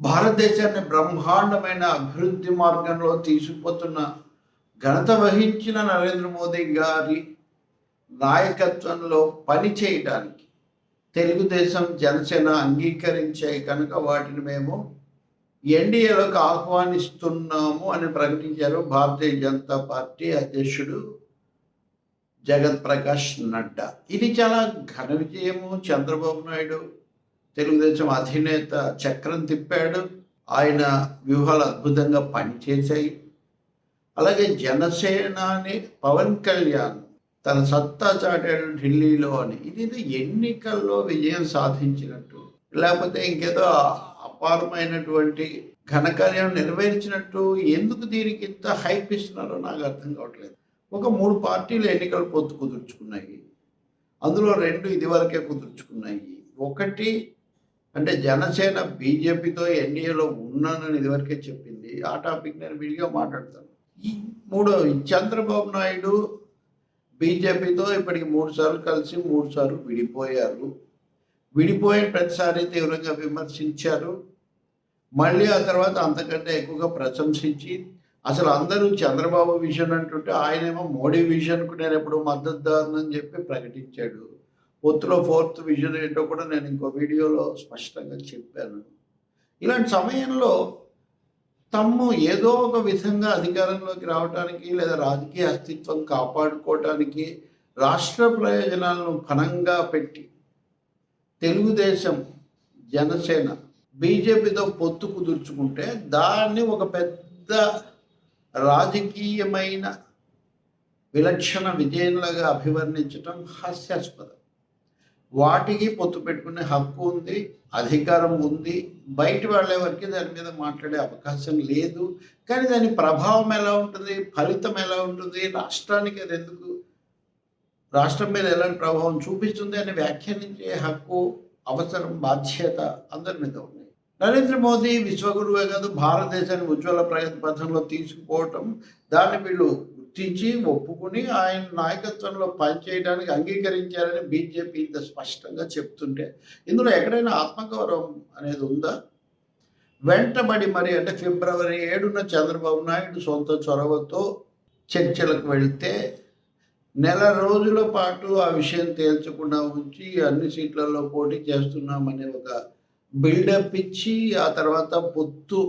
భారతదేశాన్ని బ్రహ్మాండమైన అభివృద్ధి మార్గంలో తీసుకుపోతున్న ఘనత వహించిన నరేంద్ర మోదీ గారి నాయకత్వంలో పని చేయడానికి తెలుగుదేశం జనసేన అంగీకరించాయి కనుక వాటిని మేము ఎన్డీఏలోకి ఆహ్వానిస్తున్నాము అని ప్రకటించారు భారతీయ జనతా పార్టీ అధ్యక్షుడు జగత్ ప్రకాష్ నడ్డా. ఇది చాలా ఘన విజయము. చంద్రబాబు నాయుడు తెలుగుదేశం అధినేత చక్రం తిప్పాడు. ఆయన వ్యూహాలు అద్భుతంగా పనిచేశాయి. అలాగే జనసేనాని పవన్ కళ్యాణ్ తన సత్తా చాటాడు ఢిల్లీలో అని. ఇది ఎన్నికల్లో విజయం సాధించినట్టు లేకపోతే ఇంకేదో అపారమైనటువంటి ఘనకార్యం నెరవేర్చినట్టు ఎందుకు దీనికి ఇంత హైప్ ఇస్తున్నారో నాకు అర్థం కావట్లేదు. ఒక మూడు పార్టీలు ఎన్నికలు పొత్తు కుదుర్చుకున్నాయి. అందులో రెండు ఇదివరకే కుదుర్చుకున్నాయి. ఒకటి అంటే జనసేన బీజేపీతో ఎన్డీఏలో ఉన్నానని ఇదివరకే చెప్పింది. ఆ టాపిక్ నేను విడిగా మాట్లాడతాను. మూడో చంద్రబాబు నాయుడు బీజేపీతో ఇప్పటికి మూడు సార్లు కలిసి మూడు సార్లు విడిపోయారు. విడిపోయిన ప్రతిసారి తీవ్రంగా విమర్శించారు. మళ్ళీ ఆ తర్వాత అంతకంటే ఎక్కువగా ప్రశంసించి అసలు అందరూ చంద్రబాబు విజన్ అంటుంటే ఆయనేమో మోడీ విజన్కు నేను ఎప్పుడు మద్దతు మద్దతుదారునని చెప్పి ప్రకటించాడు. పొత్తులో ఫోర్త్ విజన్ ఏంటో కూడా నేను ఇంకో వీడియోలో స్పష్టంగా చెప్పాను. ఇలాంటి సమయంలో తమ్ము ఏదో ఒక విధంగా అధికారంలోకి రావడానికి లేదా రాజకీయ అస్తిత్వం కాపాడుకోవటానికి రాష్ట్ర ప్రయోజనాలను ఘనంగా పెట్టి తెలుగుదేశం జనసేన బీజేపీతో పొత్తు కుదుర్చుకుంటే దాన్ని ఒక పెద్ద రాజకీయమైన విలక్షణ విజయంలాగా అభివర్ణించటం హాస్యాస్పదం. వాటికి పొత్తు పెట్టుకునే హక్కు ఉంది అధికారం ఉంది. బయట వాళ్ళెవరికి వరకు దాని మీద మాట్లాడే అవకాశం లేదు. కానీ దాని ప్రభావం ఎలా ఉంటుంది ఫలితం ఎలా ఉంటుంది రాష్ట్రానికి అది ఎందుకు రాష్ట్రం మీద ఎలాంటి ప్రభావం చూపిస్తుంది అని వ్యాఖ్యానించే హక్కు అవసరం బాధ్యత అందరి మీద ఉంది. నరేంద్ర మోదీ విశ్వగురువే కాదు భారతదేశాన్ని ఉజ్వల ప్రగతి పథంలో తీసుకుపోవటం దాన్ని వీళ్ళు గుర్తించి ఒప్పుకుని ఆయన నాయకత్వంలో పనిచేయడానికి అంగీకరించారని బీజేపీ ఇంత స్పష్టంగా చెప్తుంటే ఇందులో ఎక్కడైనా ఆత్మగౌరవం అనేది ఉందా? వెంటబడి మరి అంటే ఫిబ్రవరి ఏడున చంద్రబాబు నాయుడు సొంత చొరవతో చర్చలకు వెళితే నెల రోజుల పాటు ఆ విషయం తేల్చకుండా ఉంచి అన్ని సీట్లలో పోటీ చేస్తున్నామనే ఒక బిల్డప్ ఇచ్చి ఆ తర్వాత పొత్తు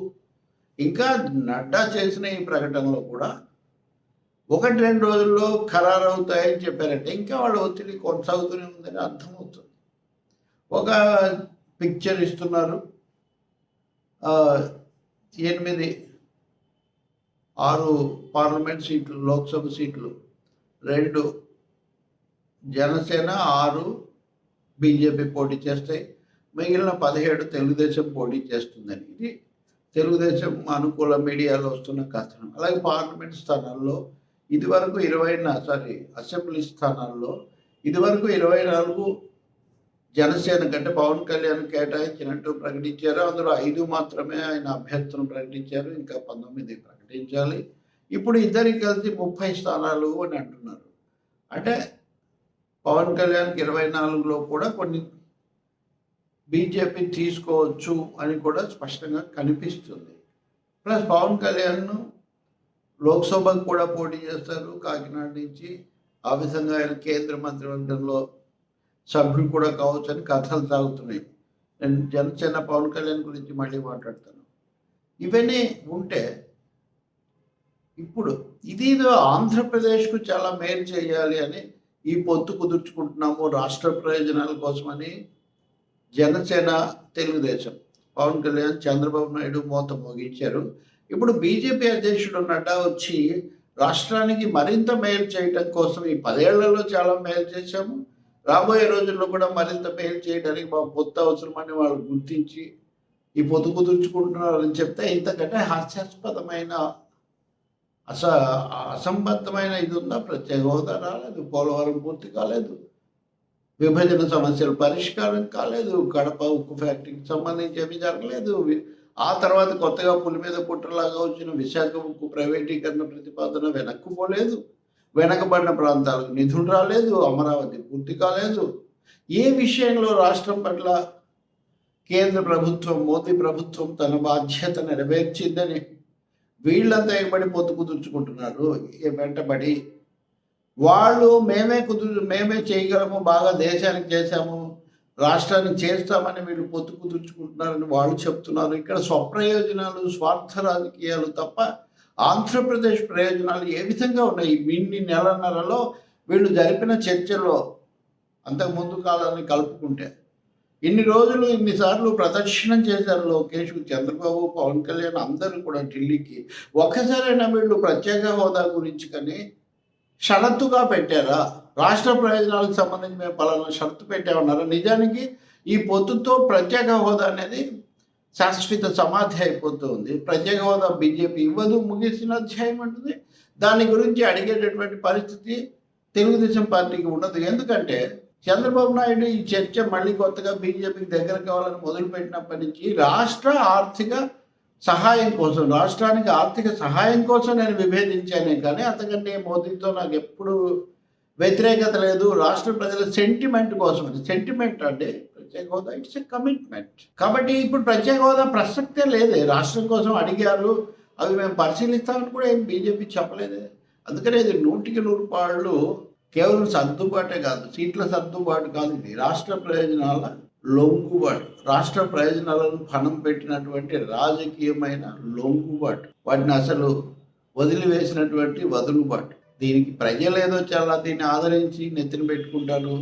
ఇంకా నడ్డా చేసిన ఈ ప్రకటనలో కూడా ఒకటి రెండు రోజుల్లో ఖరారు అవుతాయని చెప్పారంటే ఇంకా వాళ్ళ ఒత్తిడి కొనసాగుతూనే ఉందని అర్థమవుతుంది. ఒక పిక్చర్ ఇస్తున్నారు. ఎనిమిది ఆరు పార్లమెంట్ సీట్లు లోక్సభ సీట్లు రెండు జనసేన ఆరు బీజేపీ పోటీ చేస్తాయి మిగిలిన పదిహేడు తెలుగుదేశం పోటీ చేస్తుందని. ఇది తెలుగుదేశం అనుకూల మీడియాలో వస్తున్న కథనం. అలాగే పార్లమెంట్ స్థానాల్లో ఇదివరకు ఇరవై సారీ అసెంబ్లీ స్థానాల్లో ఇదివరకు ఇరవై నాలుగు జనసేన కంటే పవన్ కళ్యాణ్ కేటాయించినట్టు ప్రకటించారు. అందులో ఐదు మాత్రమే ఆయన అభ్యర్థులను ప్రకటించారు. ఇంకా పంతొమ్మిది ప్రకటించాలి. ఇప్పుడు ఇద్దరికి కలిసి ముప్పై స్థానాలు అని అంటున్నారు. అంటే పవన్ కళ్యాణ్కి ఇరవై నాలుగులో కూడా కొన్ని బీజేపీ తీసుకోవచ్చు అని కూడా స్పష్టంగా కనిపిస్తుంది. ప్లస్ పవన్ కళ్యాణ్ లోక్సభకు కూడా పోటీ చేస్తారు. కాకినాడ నుంచి ఆ విధంగా ఆయన కేంద్ర మంత్రిమండలిలో సభ్యులు కూడా కావచ్చు అని కథలు సాగుతున్నాయి నేను జనసేన పవన్ కళ్యాణ్ గురించి మళ్ళీ మాట్లాడతాను. ఇవన్నీ ఉంటే ఇప్పుడు ఇది ఆంధ్రప్రదేశ్కు చాలా మేలు చేయాలి అని ఈ పొత్తు కుదుర్చుకుంటున్నాము రాష్ట్ర ప్రయోజనాల కోసమని జనసేన తెలుగుదేశం. పవన్ కళ్యాణ్ చంద్రబాబు నాయుడు మోత మోగించారు. ఇప్పుడు బీజేపీ అధ్యక్షుడు నడ్డా వచ్చి రాష్ట్రానికి మరింత మేలు చేయటం కోసం ఈ పదేళ్ళలో చాలా మేలు చేశాము. రాబోయే రోజుల్లో కూడా మరింత మేలు చేయడానికి మా పొత్తు అవసరమని వాళ్ళు గుర్తించి ఈ పొత్తు కుదుర్చుకుంటున్నారని చెప్తే ఇంతకంటే హాస్యాస్పదమైన అస అసంబద్ధమైన ఇది ఉందా? ప్రత్యేక హోదా రాలేదు పోలవరం పూర్తి కాలేదు విభజన సమస్యలు పరిష్కారం కాలేదు కడప ఉక్కు ఫ్యాక్టరీకి సంబంధించి ఏమీ జరగలేదు ఆ తర్వాత కొత్తగా పులి మీద కుట్రలాగా వచ్చిన విశాఖ ఉక్కు ప్రైవేటీకరణ ప్రతిపాదన వెనక్కుపోలేదు వెనకబడిన ప్రాంతాలకు నిధులు రాలేదు అమరావతి పూర్తి కాలేదు. ఏ విషయంలో రాష్ట్రం పట్ల కేంద్ర ప్రభుత్వం మోదీ ప్రభుత్వం తన బాధ్యత నెరవేర్చిందని వీళ్ళంతా ఎగబడి పొత్తు కుదుర్చుకుంటున్నారు? వెంటబడి? వాళ్ళు మేమే కుదురు మేమే చేయగలము బాగా దేశానికి చేశాము రాష్ట్రాన్ని చేస్తామని వీళ్ళు పొత్తు కుదుర్చుకుంటున్నారని వాళ్ళు చెప్తున్నారు. ఇక్కడ స్వప్రయోజనాలు స్వార్థ రాజకీయాలు తప్ప ఆంధ్రప్రదేశ్ ప్రయోజనాలు ఏ విధంగా ఉన్నాయి? ఇన్ని నెలన్నరలో వీళ్ళు జరిపిన చర్చలో అంతకు ముందు కాలాన్ని కలుపుకుంటే ఇన్ని రోజులు ఇన్నిసార్లు ప్రదక్షిణం చేశారు లోకేష్ చంద్రబాబు పవన్ కళ్యాణ్ అందరూ కూడా ఢిల్లీకి. ఒక్కసారైనా వీళ్ళు ప్రత్యేక హోదా గురించి కానీ షరతుగా పెట్టారా? రాష్ట్ర ప్రయోజనాలకు సంబంధించి మేము పలానా షరతు ఉన్నారు నిజానికి ఈ పొత్తుతో ప్రత్యేక హోదా అనేది శాశ్వత సమాధి అయిపోతూ ఉంది ప్రత్యేక హోదా బీజేపీ ఇవ్వదు ముగిసిన అధ్యాయం ఉంటుంది దాని గురించి అడిగేటటువంటి పరిస్థితి తెలుగుదేశం పార్టీకి ఉండదు. ఎందుకంటే చంద్రబాబు నాయుడు ఈ చర్చ మళ్ళీ కొత్తగా బీజేపీకి దగ్గర కావాలని మొదలుపెట్టినప్పటి నుంచి రాష్ట్ర ఆర్థిక సహాయం కోసం రాష్ట్రానికి ఆర్థిక సహాయం కోసం నేను విభేదించానే కానీ అంతకంటే మోదీతో నాకు ఎప్పుడు వ్యతిరేకత లేదు. రాష్ట్ర ప్రజల సెంటిమెంట్ కోసం సెంటిమెంట్ అంటే ప్రత్యేక హోదా ఇట్స్ ఎ కమిట్మెంట్ కాబట్టి ఇప్పుడు ప్రత్యేక హోదా ప్రసక్తే లేదే. రాష్ట్రం కోసం అడిగారు. అవి మేము పరిశీలిస్తామని కూడా ఏం బీజేపీ చెప్పలేదే. అందుకనే ఇది నూటికి నూరు పాళ్ళు కేవలం సర్దుబాటే కాదు. సీట్ల సర్దుబాటు కాదు ఇది. రాష్ట్ర ప్రయోజనాల లొంగుబాటు. రాష్ట్ర ప్రయోజనాలను పణం పెట్టినటువంటి రాజకీయమైన లొంగుబాటు. వాటిని అసలు వదిలివేసినటువంటి వదులుబాటు. దీనికి ప్రజలు ఏదో చాలా దీన్ని ఆదరించి నెత్తిన పెట్టుకుంటారు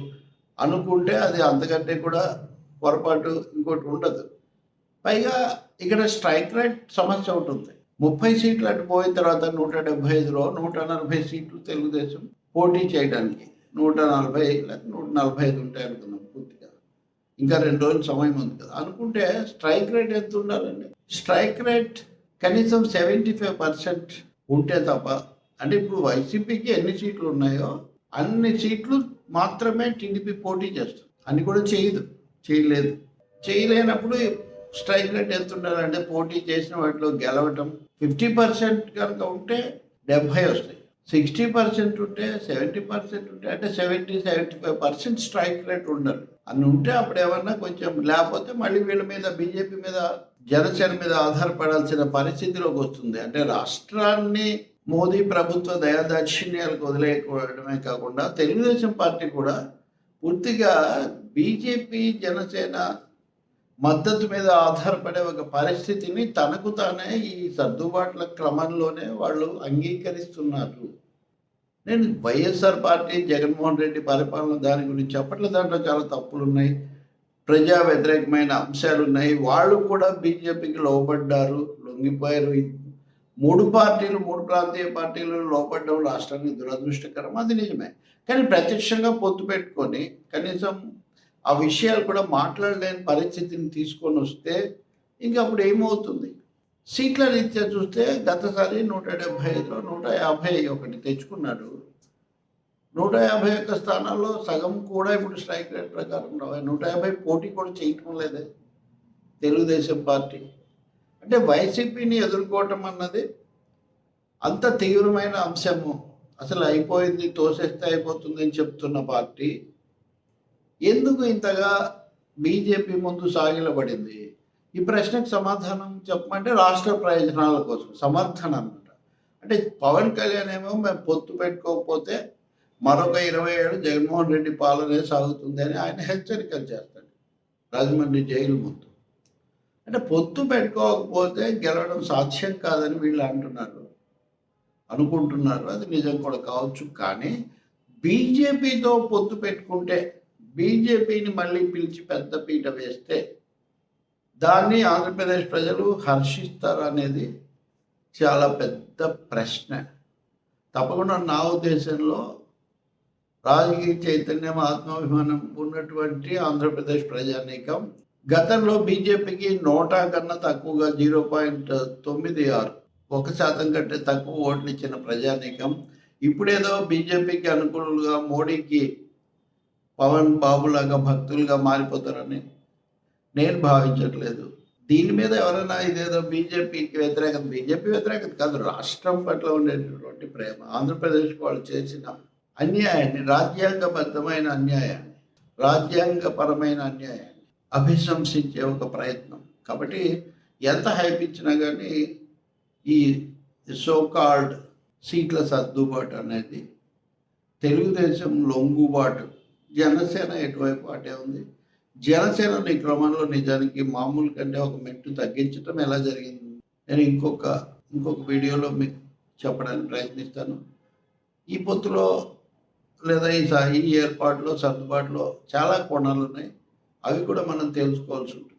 అనుకుంటే అది అంతకంటే కూడా పొరపాటు ఇంకోటి ఉండదు. పైగా ఇక్కడ స్ట్రైక్ రేట్ సమస్య ఉంటుంది ముప్పై సీట్లు అటు పోయిన తర్వాత నూట డెబ్బై ఐదులో నూట నలభై సీట్లు తెలుగుదేశం పోటీ చేయడానికి నూట నలభై లేదా నూట నలభై ఐదు ఉంటాయి అనుకున్నాం పూర్తిగా. ఇంకా రెండు రోజులు సమయం ఉంది కదా. అనుకుంటే స్ట్రైక్ రేట్ ఎంత ఉండాలండి? స్ట్రైక్ రేట్ కనీసం సెవెంటీ ఫైవ్ పర్సెంట్ ఉంటే తప్ప అంటే ఇప్పుడు వైసీపీకి ఎన్ని సీట్లు ఉన్నాయో అన్ని సీట్లు మాత్రమే టీడీపీ పోటీ చేస్తుంది. అని కూడా చేయదు చేయలేదు. చేయలేనప్పుడు స్ట్రైక్ రేట్ ఎంత ఉండాలంటే పోటీ చేసిన వాటిలో గెలవటం. ఫిఫ్టీ పర్సెంట్ కనుక ఉంటే డెబ్భై వస్తాయి. సిక్స్టీ పర్సెంట్ ఉంటే సెవెంటీ పర్సెంట్ ఉంటే అంటే seventy seventy five percent strike rate ఉండాలి అని ఉంటే అప్పుడు ఏమన్నా కొంచెం లేకపోతే మళ్ళీ వీళ్ళ మీద బీజేపీ మీద జనసేన మీద ఆధారపడాల్సిన పరిస్థితిలోకి వస్తుంది. అంటే రాష్ట్రాన్ని మోదీ ప్రభుత్వ దయాదాక్షిణ్యాలకు వదిలేయడమే కాకుండా తెలుగుదేశం పార్టీ కూడా పూర్తిగా బీజేపీ జనసేన మద్దతు మీద ఆధారపడే ఒక పరిస్థితిని తనకు తానే ఈ సర్దుబాట్ల క్రమంలోనే వాళ్ళు అంగీకరిస్తున్నారు. నేను వైఎస్ఆర్ పార్టీ జగన్మోహన్ రెడ్డి పరిపాలన దాని గురించి చెప్పట్లేదు దాంట్లో చాలా తప్పులు ఉన్నాయి ప్రజా వ్యతిరేకమైన అంశాలు ఉన్నాయి వాళ్ళు కూడా బీజేపీకి లోబడ్డారు లొంగిపోయారు. మూడు పార్టీలు మూడు ప్రాంతీయ పార్టీలు లోపడడం రాష్ట్రానికి దురదృష్టకరం. అది నిజమే. కానీ ప్రత్యక్షంగా పొత్తు పెట్టుకొని కనీసం ఆ విషయాలు కూడా మాట్లాడలేని పరిస్థితిని తీసుకొని వస్తే ఇంకా అప్పుడు ఏమవుతుంది? సీట్ల రీత్యా చూస్తే గతసారి నూట డెబ్భై ఐదులో నూట యాభై ఒకటి తెచ్చుకున్నాడు. నూట యాభై ఒక్క స్థానాల్లో సగం కూడా ఇప్పుడు స్ట్రైక్ రేట్ ప్రకారం రావాలి నూట యాభై పోటీ కూడా చేయటం లేదే. తెలుగుదేశం పార్టీ. అంటే వైసీపీని ఎదుర్కోవటం అన్నది అంత తీవ్రమైన అంశము. అసలు అయిపోయింది తోసేస్తే అయిపోతుంది అని చెప్తున్న పార్టీ ఎందుకు ఇంతగా బీజేపీ ముందు సాగిలబడింది ఈ ప్రశ్నకు సమాధానం చెప్పమంటే రాష్ట్ర ప్రయోజనాల కోసం సమర్థన అనమాట అంటే పవన్ కళ్యాణ్ ఏమో మేము పొత్తు పెట్టుకోకపోతే మరొక ఇరవై ఏడు జగన్మోహన్ రెడ్డి పాలనే సాగుతుంది అని ఆయన హెచ్చరికలు చేస్తాడు. రాజమండ్రి జైలు ముందు. అంటే పొత్తు పెట్టుకోకపోతే గెలవడం సాధ్యం కాదని వీళ్ళు అంటున్నారు. అనుకుంటున్నారు. అది నిజం కూడా కావచ్చు. కానీ బీజేపీతో పొత్తు పెట్టుకుంటే బీజేపీని మళ్ళీ పిలిచి పెద్ద పీట వేస్తే దాన్ని ఆంధ్రప్రదేశ్ ప్రజలు హర్షిస్తారు అనేది చాలా పెద్ద ప్రశ్న. తప్పకుండా నా ఉద్దేశంలో రాజకీయ చైతన్యం ఆత్మాభిమానం ఉన్నటువంటి ఆంధ్రప్రదేశ్ ప్రజానీకం గతంలో బీజేపీకి నోటా కన్నా తక్కువగా జీరో పాయింట్ తొమ్మిది ఆరు ఒక శాతం కంటే తక్కువ ఓట్లిచ్చిన ప్రజానీకం ఇప్పుడేదో బీజేపీకి అనుకూలంగా మోడీకి పవన్ బాబులాగా భక్తులుగా మారిపోతారని నేను భావించట్లేదు. దీని మీద ఎవరైనా ఇదేదో బీజేపీకి వ్యతిరేకత బీజేపీ వ్యతిరేకత కాదు రాష్ట్రం పట్ల ఉండేటటువంటి ప్రేమ ఆంధ్రప్రదేశ్ వాళ్ళు చేసిన అన్యాయాన్ని రాజ్యాంగబద్ధమైన అన్యాయాన్ని రాజ్యాంగపరమైన అన్యాయాన్ని అభిశంసించే ఒక ప్రయత్నం. కాబట్టి ఎంత హైప్ ఇచ్చినా కానీ ఈ సో కాల్డ్ సీట్ల సర్దుబాటు అనేది తెలుగుదేశం లొంగుబాటు. జనసేన ఎటువైపు అటే ఉంది? జనసేన క్రమంలో నిజానికి మామూలు కంటే ఒక మెట్టు తగ్గించడం ఎలా జరిగింది? నేను ఇంకొక ఇంకొక వీడియోలో మీకు చెప్పడానికి ప్రయత్నిస్తాను. ఈ పొత్తులో లేదా ఈ ఏర్పాటులో సర్దుబాటులో చాలా కోణాలు ఉన్నాయి. అవి కూడా మనం తెలుసుకోవాల్సి ఉంటుంది.